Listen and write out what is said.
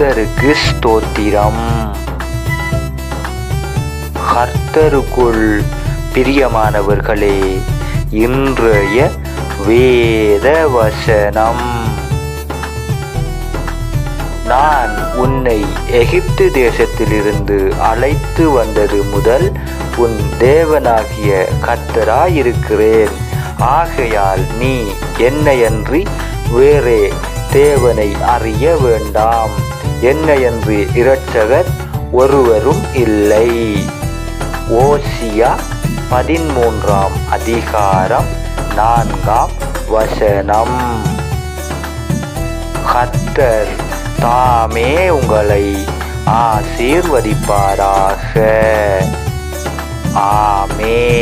கர்த்தருக்கு ஸ்தோத்திரம். கர்த்தருக்குள் பிரியமானவர்களே இன்றைய வேத வசனம் நான் உன்னை எகிப்து தேசத்திலிருந்து அழைத்து வந்தது முதல் உன் தேவனாகிய கர்த்தராயிருக்கிறேன். ஆகையால் நீ என்னையன்றி வேறே தேவனை அறிய வேண்டாம். என்ன என்று இரட்சகர் ஒருவரும் இல்லை. ஓசியா பதிமூன்றாம் அதிகாரம் நான்காம் வசனம். கத்தர் தாமே உங்களை ஆசீர்வதிப்பாராக. ஆமே